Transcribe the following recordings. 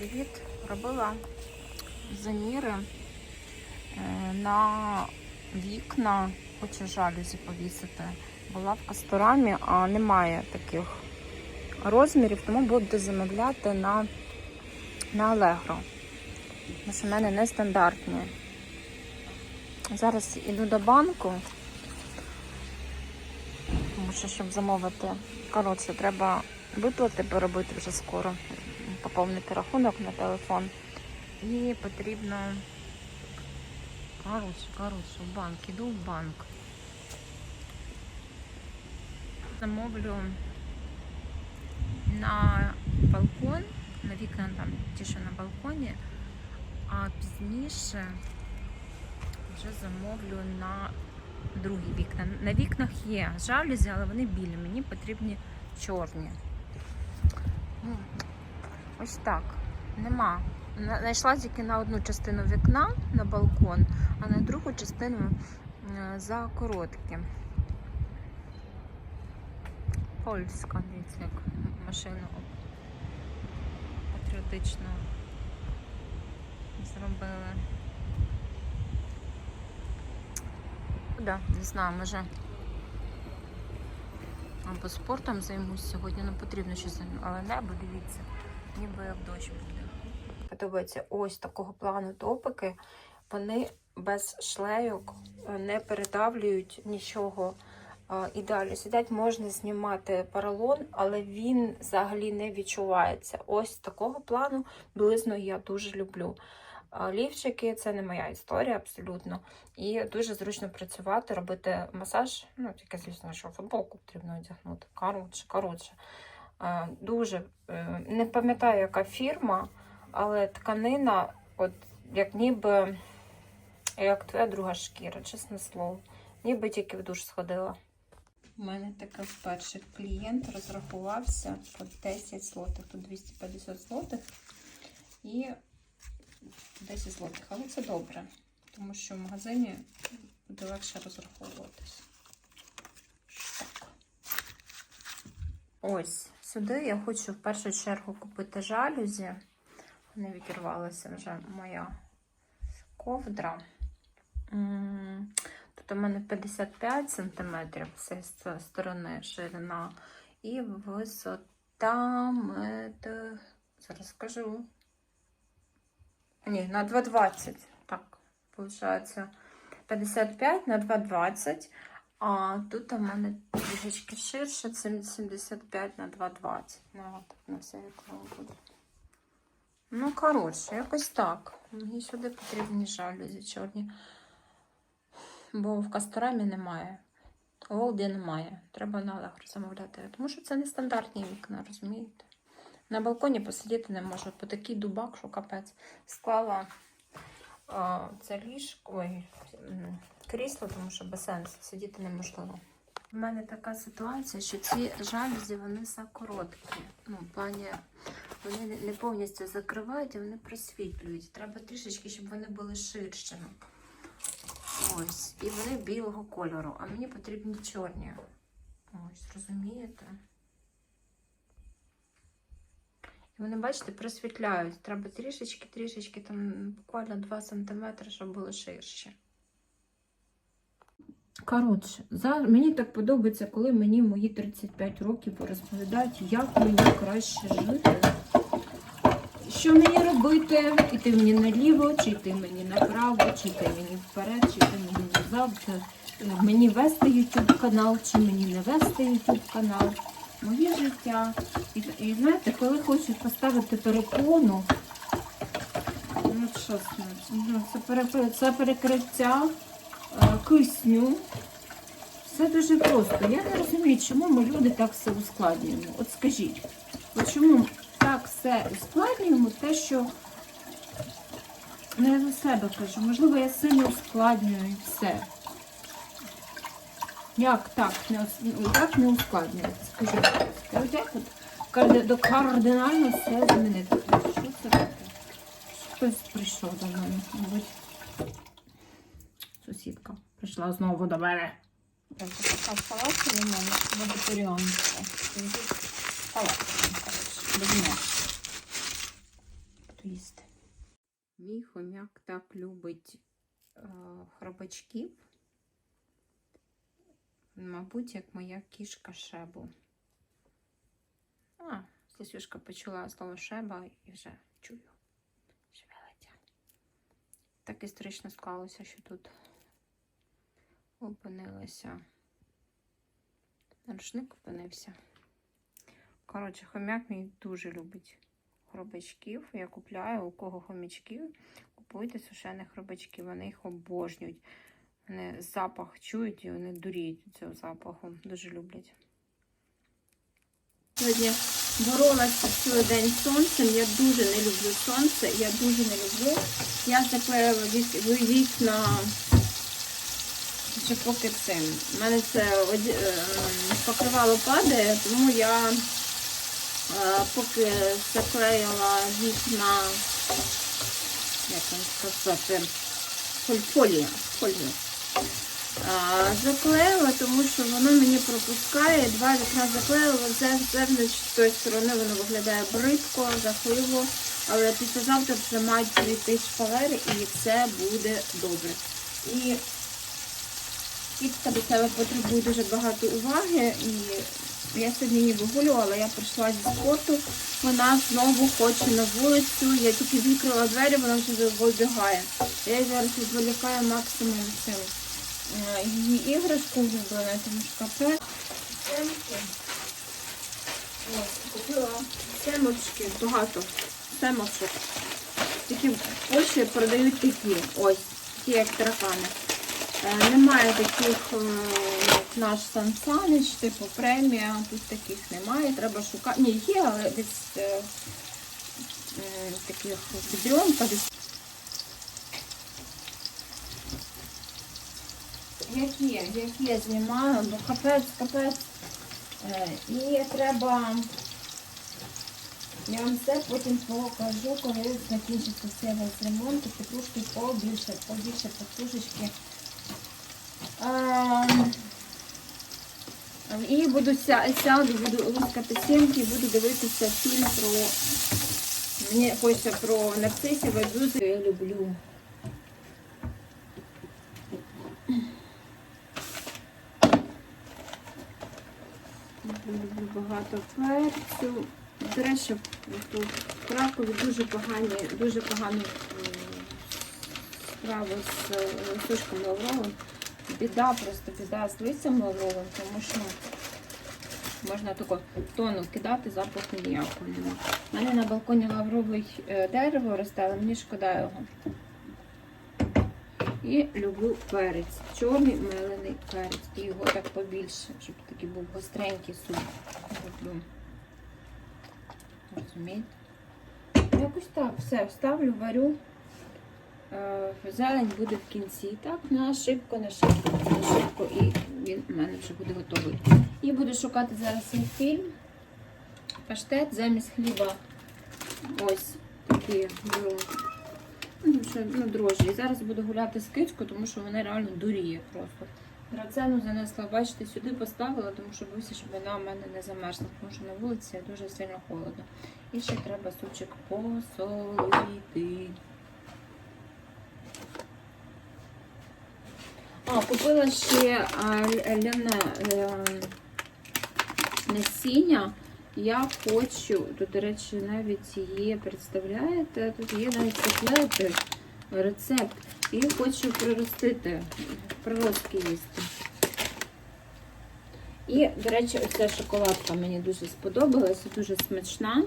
привіт! Робила заміри е, на вікна, хочу жалюзі повісити. Була в Касторамі, а немає таких розмірів, тому буду замовляти на, на Allegro. Тому що в мене нестандартні. Зараз іду до банку, тому що щоб замовити. Коротше, треба виплати поробити вже скоро. Поповнити рахунок на телефон. І потрібно. Коротше, коротше, в банк. Іду в банк. Замовлю на балкон, на вікна там ті, що на балконі, а пізніше вже замовлю на другі вікна. На вікнах є жалюзі, але вони білі. Мені потрібні чорні. Ось так. Нема. На- Знайшла тільки на одну частину вікна на балкон, а на другу частину е, за короткі. Польська, дивіться, як машину патріотично зробили. Да, не знаю, може. Або спортом займусь сьогодні, ну потрібно щось, але небо, дивіться, ніби як дощ буде. Подобається ось такого плану топики. Вони без шлейок е, не передавлюють нічого. Е, І далі сидять, можна знімати поролон, але він взагалі не відчувається. Ось такого плану близно я дуже люблю. Лівчики це не моя історія абсолютно. І дуже зручно працювати, робити масаж. Ну, тільки, звісно, що футболку потрібно одягнути. Коротше, коротше. Е, Дуже е, не пам'ятаю, яка фірма, але тканина, от як ніби як твоя друга шкіра, чесне слово. Ніби тільки в душ сходила. У мене таке вперше клієнт розрахувався по 10 злотих, тут 250 злотих і 10 злотих. Але це добре, тому що в магазині буде легше розраховуватись. Так. Ось, сюди я хочу в першу чергу купити жалюзі. Не відірвалася вже моя ковдра. Тут у мене 55 см з цієї сторони ширина і висота метр. Зараз скажу. Ні, на 2,20. Так, виходить. 55 на 2,20. А тут у мене трішечки ширше, це 75 на 2,20. Ну, от, на все вікно буде. Ну, коротше, якось так. Мені сюди потрібні жалюзі чорні. Бо в Касторамі немає. У Волді немає. Треба на Алегро замовляти. Тому що це не стандартні вікна, розумієте? На балконі посидіти не можу. По такий дубак, що капець. Склала а, це ліжко, ой, крісло, тому що без сенсу сидіти неможливо. У мене така ситуація, що ці жалюзі вони закороткі. Ну, в плані вони не- повністю закривають, а вони просвітлюють. Треба трішечки, щоб вони були ширшими. Ось. І вони білого кольору, а мені потрібні чорні. Ось, розумієте? І вони, бачите, просвітляють. Треба трішечки, трішечки, там буквально 2 см, щоб були ширші. Коротше, за... мені так подобається, коли мені мої 35 років розповідають, як мені краще жити. Що мені робити? Іти мені наліво, чи йти мені направо, чи йти мені вперед, чи йти мені назад, е, мені вести YouTube канал, чи мені не вести YouTube канал. Моє життя. І, і знаєте, коли хочуть поставити перепону, ну що це, ну, це, перекриття кисню. Все дуже просто. Я не розумію, чому ми люди так все ускладнюємо. От скажіть, чому так все ускладнюємо, те, що не за себе кажу, можливо, я сильно ускладнюю все. Як так не, як не ускладнювати? Скажіть. От як от до кардинально все змінити? Що це таке? Хтось прийшов до мене, мабуть. Сусідка прийшла знову до мене. Так, така палатка для мене коротше, буду їсти. Мій хомяк так любить е, хробачків. Мабуть, як моя кішка шебу. А, Сісюшка почула слово шеба і вже чую. Шевелиться. Так історично склалося, що тут опинилася. Рушник опинився. Коротше, хомяк мій дуже любить хробачків. Я купляю у кого хомячків, купуйте сушених хробачків. Вони їх обожнюють. Вони запах чують і вони дуріють від цього запаху. Дуже люблять. Сьогодні боролася цілий день сонцем. Я дуже не люблю сонце. Я дуже не люблю. Я заклеїла вікна ще поки цим. У мене це е, покривало падає, тому я е, поки заклеїла вікна, як вам сказати, фоль- фолія. заклеїла, тому що воно мені пропускає. Два вікна заклеїла, з зерно з тої сторони воно виглядає бридко, жахливо. Але післязавтра вже мають прийти шпалери і це буде добре. І кітка до себе потребує дуже багато уваги. І я сьогодні її вигулювала, я прийшла зі спорту. Вона знову хоче на вулицю. Я тільки відкрила двері, вона вже вибігає. Я її зараз відволікаю максимум цим е, її іграшку улюбленою, тому що. Ось, купила семочки, багато семочок. Такі в Польщі продають такі, ось, такі як таракани. Е, Немає таких, е, як наш Сан Санич, типу премія, тут таких немає, треба шукати. Ні, є, але десь е, таких відрьомка десь. Як є, як є, знімаю, бо капець, капець. І треба. Я вам все потім покажу, коли закінчиться цей ремонт, петрушки побільше, побільше петрушечки. Ем, І буду ся- сяду, буду лускати сімки, буду дивитися фільм про. Мені хочеться про нарцисів, абюзи. Я люблю. Люблю, багато перцю. До речі, в Кракові дуже погані, дуже погані справи з е, лавровим. Біда, просто біда з листям лавровим, тому що можна таку тону кидати, запаху ніякого немає. У мене на балконі лавровий е, дерево росте, але мені шкода його. І люблю перець. Чорний мелений перець. І його так побільше, щоб такий був гостренький суп. Люблю. Розумієте? Якось так, все, вставлю, варю. Е, Зелень буде в кінці. Так, на шибко, на шибко, на шибко, і він у мене вже буде готовий. І буду шукати зараз свій фільм. Паштет замість хліба. Ось такі беру. Ну, ну, дрожжі. І зараз буду гуляти з кицькою, тому що вона реально дуріє просто. Драцену занесла, бачите, сюди поставила, тому що боюся, щоб вона в мене не замерзла, тому що на вулиці дуже сильно холодно. І ще треба супчик посолити. А, купила ще ляне е, насіння. Я хочу, тут, до речі, навіть є, представляєте, тут є навіть котлети, рецепт. І хочу приростити, приростки їсти. І, до речі, оця шоколадка мені дуже сподобалася, дуже смачна.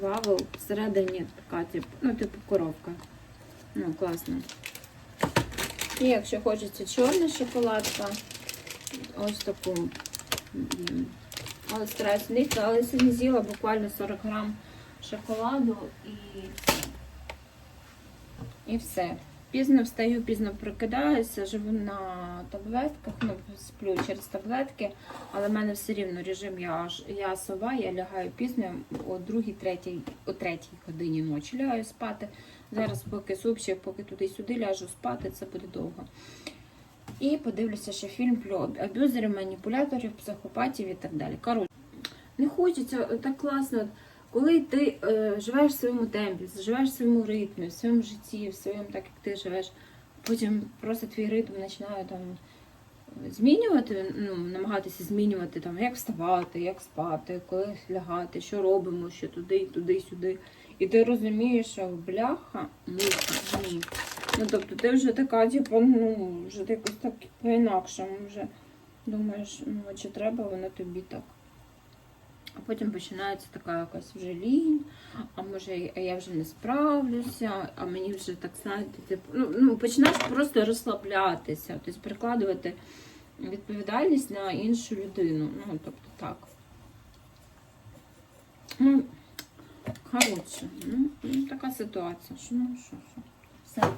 Вавел всередині така, ну, типу коровка. Ну, класно. І якщо хочеться чорна шоколадка, ось таку. Але стараюсь нити, але сьогодні з'їла буквально 40 грам шоколаду і, і все. Пізно встаю, пізно прокидаюся, живу на таблетках, ну, сплю через таблетки, але в мене все рівно режим я, я сова, я лягаю пізно, о 2-3 о 3 годині ночі лягаю спати. Зараз поки супчик, поки туди-сюди ляжу спати, це буде довго. І подивлюся ще фільм про аб'юзерів, маніпуляторів, психопатів і так далі. Коротше, не хочеться так класно. коли ти е, живеш в своєму темпі, живеш в своєму ритмі, в своєму житті, в своєму так, як ти живеш, потім просто твій ритм починає там змінювати, ну, намагатися змінювати, там, як вставати, як спати, коли лягати, що робимо, що туди, туди, сюди. І ти розумієш, що бляха, муха, ні. Ну, тобто ти вже така, типу, ну, вже ти якось так по-інакшому вже думаєш, ну, чи треба воно тобі так. А потім починається така якась вже лінь, а може я- вже не справлюся, а мені вже так знаєте, типу, ну, ну починаєш просто розслаблятися, тобто перекладувати відповідальність на іншу людину. Ну, тобто так. Ну, коротше, ну, ну, така ситуація. Що, ну, що, що. Все.